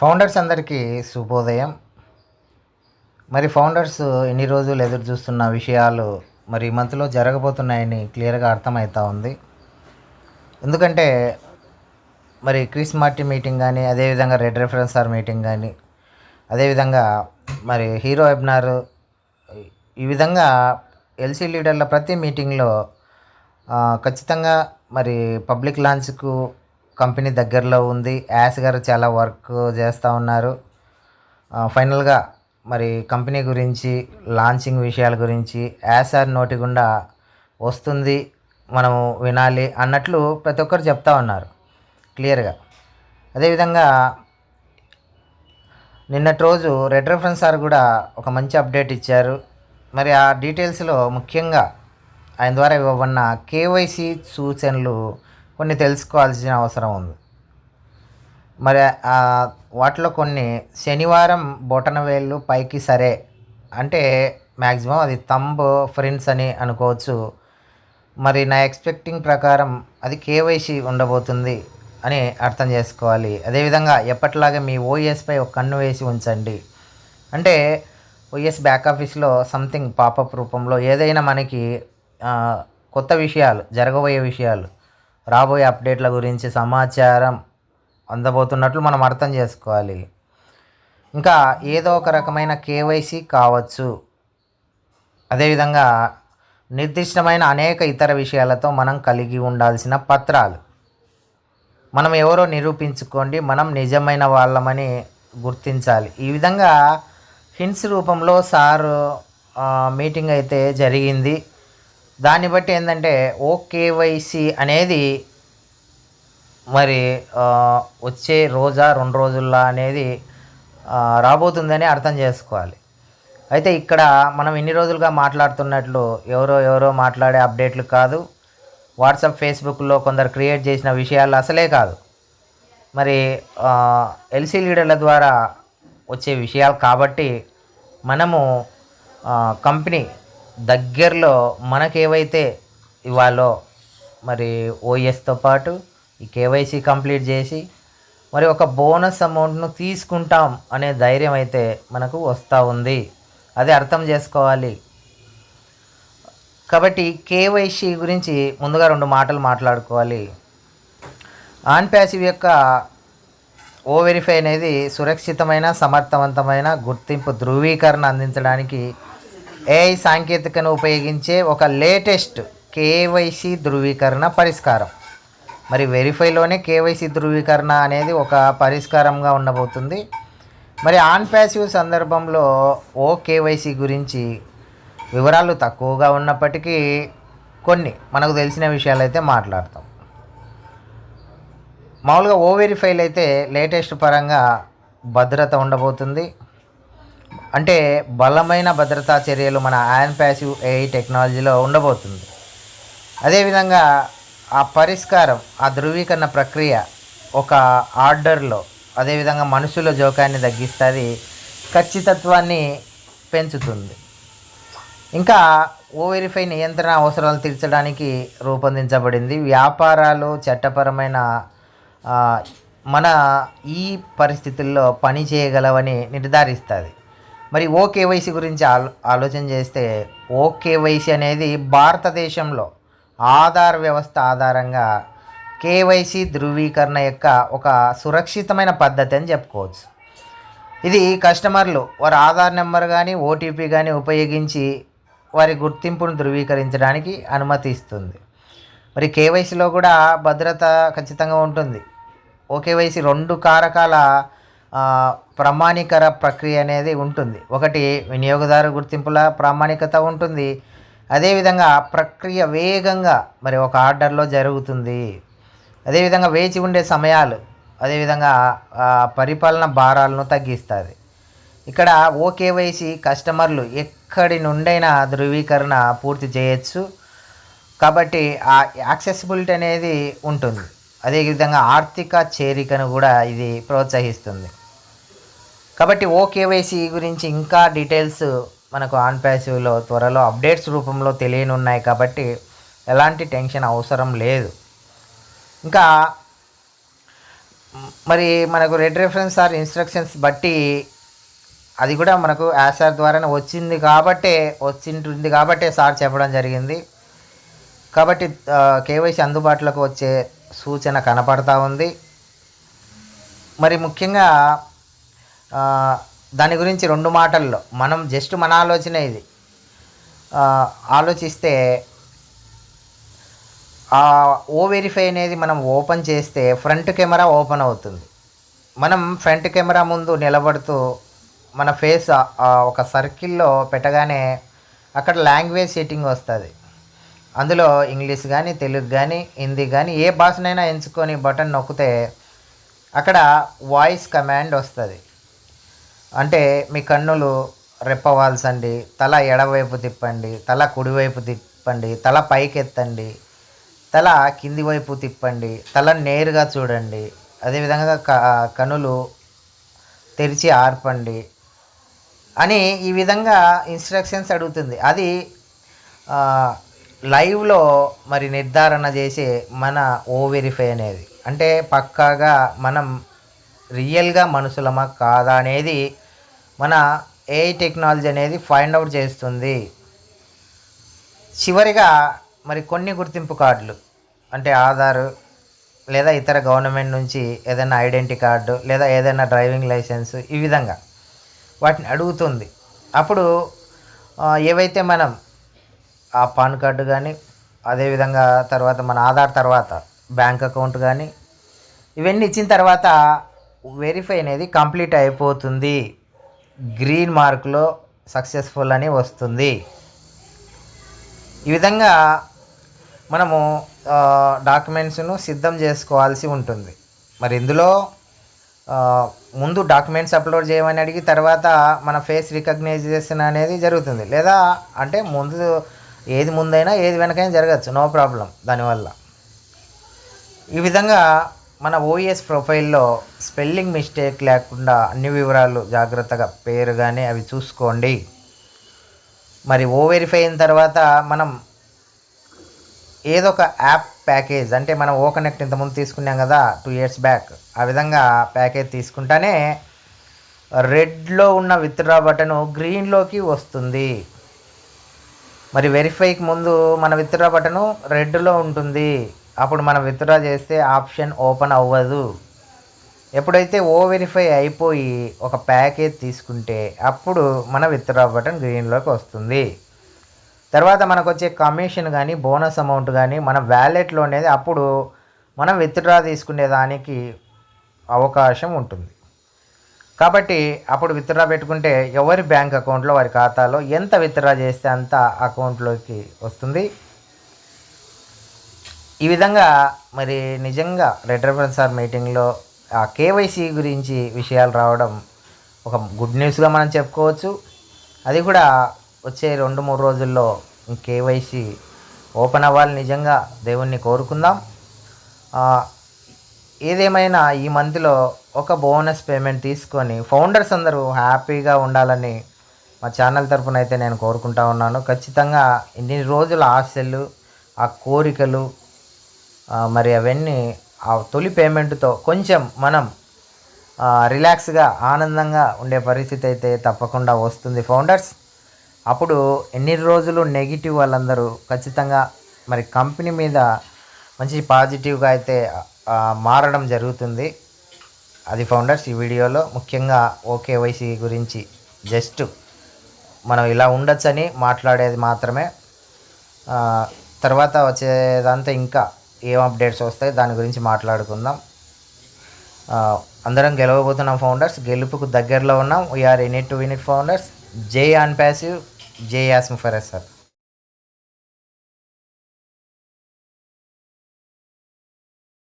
Founders అందరికీ శుభోదయం. మరి ఫౌండర్స్ ఎన్ని రోజులు ఎదురు చూస్తున్న విషయాలు మరి ఈ మంత్లో జరగబోతున్నాయని క్లియర్గా అర్థమవుతా ఉంది. ఎందుకంటే మరి క్రిస్ మార్టీ మీటింగ్ కానీ అదేవిధంగా రెడ్ రెఫరెన్స్ ఆర్ మీటింగ్ కానీ అదేవిధంగా మరి హీరో వెబినార్ ఈ విధంగా ఎల్సీ లీడర్ల ప్రతి మీటింగ్లో ఖచ్చితంగా మరి పబ్లిక్ లాంచ్కు కంపెనీ దగ్గరలో ఉంది. యాస్ గారు చాలా వర్క్ చేస్తూ ఉన్నారు. ఫైనల్గా మరి కంపెనీ గురించి లాంచింగ్ విషయాల గురించి యాస్ ఆర్ నోటి గుండా వస్తుంది. మనము వినాలి అన్నట్లు ప్రతి ఒక్కరు చెప్తా ఉన్నారు. క్లియర్గా. అదేవిధంగా నిన్నటి రోజు రెడ్ రెఫరెన్స్ సార్ కూడా ఒక మంచి అప్డేట్ ఇచ్చారు. మరి ఆ డీటెయిల్స్లో ముఖ్యంగా ఆయన ద్వారా ఇవ్వబడిన కేవైసీ సూచనలు కొన్ని తెలుసుకోవాల్సిన అవసరం ఉంది. మరి వాటిలో కొన్ని శనివారం బొటనవేళ్ళు పైకి సరే అంటే మ్యాక్సిమం అది తంబ్ ఫ్రెండ్స్ అని అనుకోవచ్చు. మరి నా ఎక్స్పెక్టింగ్ ప్రకారం అది కేవైసీ ఉండబోతుంది అని అర్థం చేసుకోవాలి. అదేవిధంగా ఎప్పటిలాగే మీ ఓఎస్పై ఒక కన్ను వేసి ఉంచండి. అంటే ఓఎస్ బ్యాక్ ఆఫీస్లో సంథింగ్ పాపప్ రూపంలో ఏదైనా మనకి కొత్త విషయాలు జరగబోయే విషయాలు రాబోయే అప్డేట్ల గురించి సమాచారం అందబోతున్నట్లు మనం అర్థం చేసుకోవాలి. ఇంకా ఏదో ఒక రకమైన కేవైసీ కావచ్చు. అదేవిధంగా నిర్దిష్టమైన అనేక ఇతర విషయాలతో మనం కలిగి ఉండాల్సిన పత్రాలు. మనం ఎవరో నిరూపించుకోండి మనం నిజమైన వాళ్ళమని గుర్తించాలి. ఈ విధంగా హింట్స్ రూపంలో సార్ మీటింగ్ అయితే జరిగింది. దాన్ని బట్టి ఏంటంటే ఓకేవైసీ అనేది మరి వచ్చే రోజా రెండు రోజుల్లో అనేది రాబోతుందని అర్థం చేసుకోవాలి. అయితే ఇక్కడ మనం ఇన్ని రోజులుగా మాట్లాడుతున్నట్లు ఎవరో ఎవరో మాట్లాడే అప్డేట్లు కాదు. వాట్సాప్ ఫేస్బుక్లో కొందరు క్రియేట్ చేసిన విషయాలు అసలే కాదు. మరి ఎల్సీ లీడర్ల ద్వారా వచ్చే విషయాలు కాబట్టి మనము కంపెనీ దగ్గరలో మనకేవైతే ఇవ్వాలో మరి ఓఎస్తో పాటు ఈ కేవైసీ కంప్లీట్ చేసి మరి ఒక బోనస్ అమౌంట్ను తీసుకుంటాం అనే ధైర్యం అయితే మనకు వస్తూ ఉంది. అది అర్థం చేసుకోవాలి. కాబట్టి కేవైసీ గురించి ముందుగా రెండు మాటలు మాట్లాడుకోవాలి. ఆన్ ప్యాసివ్ యొక్క ఓ వెరిఫై అనేది సురక్షితమైన సమర్థవంతమైన గుర్తింపు ధృవీకరణ అందించడానికి ఏఐ సాంకేతికను ఉపయోగించే ఒక లేటెస్ట్ కేవైసీ ధృవీకరణ పరిష్కారం. మరి వెరిఫైలోనే కేవైసీ ధృవీకరణ అనేది ఒక పరిష్కారంగా ఉండబోతుంది. మరి ఆన్ ప్యాసివ్ సందర్భంలో ఓ కేవైసీ గురించి వివరాలు తక్కువగా ఉన్నప్పటికీ కొన్ని మనకు తెలిసిన విషయాలు అయితే మాట్లాడతాం. మామూలుగా ఓ వెరిఫైల్ అయితే లేటెస్ట్ పరంగా భద్రత ఉండబోతుంది. అంటే బలమైన భద్రతా చర్యలు మన యాన్ ప్యాసివ్ ఏఐ టెక్నాలజీలో ఉండబోతుంది. అదేవిధంగా ఆ పరిష్కారం ఆ ధృవీకరణ ప్రక్రియ ఒక ఆర్డర్లో అదేవిధంగా మనుషుల జోకాన్ని తగ్గిస్తుంది ఖచ్చితత్వాన్ని పెంచుతుంది. ఇంకా ఓ వెరిఫై నియంత్రణ అవసరాలు తీర్చడానికి రూపొందించబడింది. వ్యాపారాలు చట్టపరమైన మన ఈ పరిస్థితుల్లో పని చేయగలవని నిర్ధారిస్తుంది. మరి ఓ కేవైసీ గురించి ఆలో ఆలోచన చేస్తే ఓ కేవైసీ అనేది భారతదేశంలో ఆధార్ వ్యవస్థ ఆధారంగా కేవైసీ ధృవీకరణ యొక్క ఒక సురక్షితమైన పద్ధతి అని చెప్పుకోవచ్చు. ఇది కస్టమర్లు వారి ఆధార్ నెంబర్ కానీ ఓటీపీ కానీ ఉపయోగించి వారి గుర్తింపును ధృవీకరించడానికి అనుమతి ఇస్తుంది మరి కేవైసీలో కూడా భద్రత ఖచ్చితంగా ఉంటుంది. ఓకేవైసీ రెండు కారకాల ప్రామాణికర ప్రక్రియ అనేది ఉంటుంది. ఒకటి వినియోగదారు గుర్తింపుల ప్రామాణికత ఉంటుంది. అదేవిధంగా ప్రక్రియ వేగంగా మరి ఒక ఆర్డర్లో జరుగుతుంది. అదేవిధంగా వేచి ఉండే సమయాలు అదేవిధంగా పరిపాలన భారాలను తగ్గిస్తుంది. ఇక్కడ ఓకేవైసీ కస్టమర్లు ఎక్కడి నుండైనా ధృవీకరణ పూర్తి చేయొచ్చు. కాబట్టి ఆ యాక్సెసిబిలిటీ అనేది ఉంటుంది. అదేవిధంగా ఆర్థిక చేరికను కూడా ఇది ప్రోత్సహిస్తుంది. కాబట్టి ఓ కేవైసీ గురించి ఇంకా డీటెయిల్స్ మనకు ఆన్ ప్యాసివ్లో త్వరలో అప్డేట్స్ రూపంలో తెలియనున్నాయి కాబట్టి ఎలాంటి టెన్షన్ అవసరం లేదు. ఇంకా మరి మనకు రెడ్ రెఫరెన్స్ ఆర్ ఇన్స్ట్రక్షన్స్ బట్టి అది కూడా మనకు యాసార్ ద్వారానే వచ్చింది కాబట్టే వచ్చింటుంది కాబట్టే సార్ చెప్పడం జరిగింది. కాబట్టి కేవైసీ అందుబాటులోకి వచ్చే సూచన కనపడతా ఉంది. మరి ముఖ్యంగా దాని గురించి రెండు మాటల్లో. మనం జస్ట్ మన ఆలోచన ఇది. ఆలోచిస్తే ఆ ఓ వెరిఫై అనేది మనం ఓపెన్ చేస్తే ఫ్రంట్ కెమెరా ఓపెన్ అవుతుంది. మనం ఫ్రంట్ కెమెరా ముందు నిలబడుతూ మన ఫేస్ ఒక సర్కిల్లో పెట్టగానే అక్కడ లాంగ్వేజ్ సెట్టింగ్ వస్తుంది. అందులో ఇంగ్లీష్ కానీ తెలుగు కానీ హిందీ కానీ ఏ భాషనైనా ఎంచుకొని బటన్ నొక్కితే అక్కడ వాయిస్ కమాండ్ వస్తుంది. అంటే మీ కన్నులు రెప్పవాల్సండి తల ఎడవైపు తిప్పండి తల కుడివైపు తిప్పండి తల పైకెత్తండి తల కింది వైపు తిప్పండి తల నేరుగా చూడండి. అదేవిధంగా క కనులు తెరిచి ఆర్పండి అని ఈ విధంగా ఇన్స్ట్రక్షన్స్ అడుగుతుంది. అది లైవ్లో మరి నిర్ధారణ చేసే మన ఓ వెరిఫై అనేది. అంటే పక్కాగా మనం రియల్గా మనుషులమా కాదా అనేది మన ఏఐ టెక్నాలజీ అనేది ఫైండ్ అవుట్ చేస్తుంది. చివరిగా మరి కొన్ని గుర్తింపు కార్డులు అంటే ఆధార్ లేదా ఇతర గవర్నమెంట్ నుంచి ఏదైనా ఐడెంటిటీ కార్డు లేదా ఏదైనా డ్రైవింగ్ లైసెన్స్ ఈ విధంగా వాటిని అడుగుతుంది. అప్పుడు ఏవైతే మనం ఆ పాన్ కార్డు కానీ అదేవిధంగా తర్వాత మన ఆధార్ తర్వాత బ్యాంక్ అకౌంట్ కానీ ఇవన్నీ ఇచ్చిన తర్వాత వెరిఫై అనేది కంప్లీట్ అయిపోతుంది. గ్రీన్ మార్కులో సక్సెస్ఫుల్ అని వస్తుంది. ఈ విధంగా మనము డాక్యుమెంట్స్ను సిద్ధం చేసుకోవాల్సి ఉంటుంది. మరి ఇందులో ముందు డాక్యుమెంట్స్ అప్లోడ్ చేయమని అడిగి తర్వాత మన ఫేస్ రికగ్నైజేషన్ అనేది జరుగుతుంది. లేదా అంటే ముందు ఏది ముందైనా ఏది వెనకైనా జరగచ్చు. నో ప్రాబ్లం దానివల్ల. ఈ విధంగా మన ఓఎస్ ప్రొఫైల్లో స్పెల్లింగ్ మిస్టేక్ లేకుండా అన్ని వివరాలు జాగ్రత్తగా పేరు కానీ అవి చూసుకోండి. మరి ఓ వెరిఫై అయిన తర్వాత మనం ఏదో ఒక యాప్ ప్యాకేజ్ అంటే మనం ఓ కనెక్ట్ ఇంతకుముందు తీసుకున్నాం కదా టూ ఇయర్స్ బ్యాక్ ఆ విధంగా ప్యాకేజ్ తీసుకుంటానే రెడ్లో ఉన్న విత్డ్రా బటన్ గ్రీన్లోకి వస్తుంది. మరి వెరిఫైకి ముందు మన విత్డ్రా బటను రెడ్లో ఉంటుంది. అప్పుడు మనం విత్డ్రా చేస్తే ఆప్షన్ ఓపెన్ అవ్వదు. ఎప్పుడైతే ఓ వెరిఫై అయిపోయి ఒక ప్యాకేజ్ తీసుకుంటే అప్పుడు మన విత్డ్రా బటన్ గ్రీన్లోకి వస్తుంది. తర్వాత మనకు వచ్చే కమిషన్ కానీ బోనస్ అమౌంట్ కానీ మన వ్యాలెట్లో అనేది అప్పుడు మనం విత్డ్రా తీసుకునే దానికి అవకాశం ఉంటుంది. కాబట్టి అప్పుడు విత్డ్రా పెట్టుకుంటే ఎవరి బ్యాంక్ అకౌంట్లో వారి ఖాతాలో ఎంత విత్డ్రా చేస్తే అంత అకౌంట్లోకి వస్తుంది? ఈ విధంగా మరి నిజంగా రెడ్ రెఫరెన్స్ సార్ మీటింగ్లో ఆ కేవైసీ గురించి విషయాలు రావడం ఒక గుడ్ న్యూస్గా మనం చెప్పుకోవచ్చు. అది కూడా వచ్చే రెండు మూడు రోజుల్లో కేవైసీ ఓపెన్ అవ్వాలి నిజంగా దేవుణ్ణి కోరుకుందాం. ఏదేమైనా ఈ మంత్లో ఒక బోనస్ పేమెంట్ తీసుకొని ఫౌండర్స్ అందరూ హ్యాపీగా ఉండాలని మా ఛానల్ తరఫున అయితే నేను కోరుకుంటా ఉన్నాను. ఖచ్చితంగా ఇన్ని రోజుల ఆశలు ఆ కోరికలు మరి అవన్నీ ఆ తొలి పేమెంట్తో కొంచెం మనం రిలాక్స్గా ఆనందంగా ఉండే పరిస్థితి అయితే తప్పకుండా వస్తుంది ఫౌండర్స్. అప్పుడు ఎన్ని రోజులు నెగిటివ్ వాళ్ళందరూ ఖచ్చితంగా మరి కంపెనీ మీద మంచి పాజిటివ్గా అయితే మారడం జరుగుతుంది. అది ఫౌండర్స్ ఈ వీడియోలో ముఖ్యంగా ఓకేవైసీ గురించి జస్ట్ మనం ఇలా ఉండొచ్చని మాట్లాడేది మాత్రమే. తర్వాత వచ్చేదంతా ఇంకా ఏం అప్డేట్స్ వస్తాయి దాని గురించి మాట్లాడుకుందాం. అందరం గెలవబోతున్నాం ఫౌండర్స్. గెలుపుకు దగ్గరలో ఉన్నాం. We are any to win it founders J on passive J as for S sir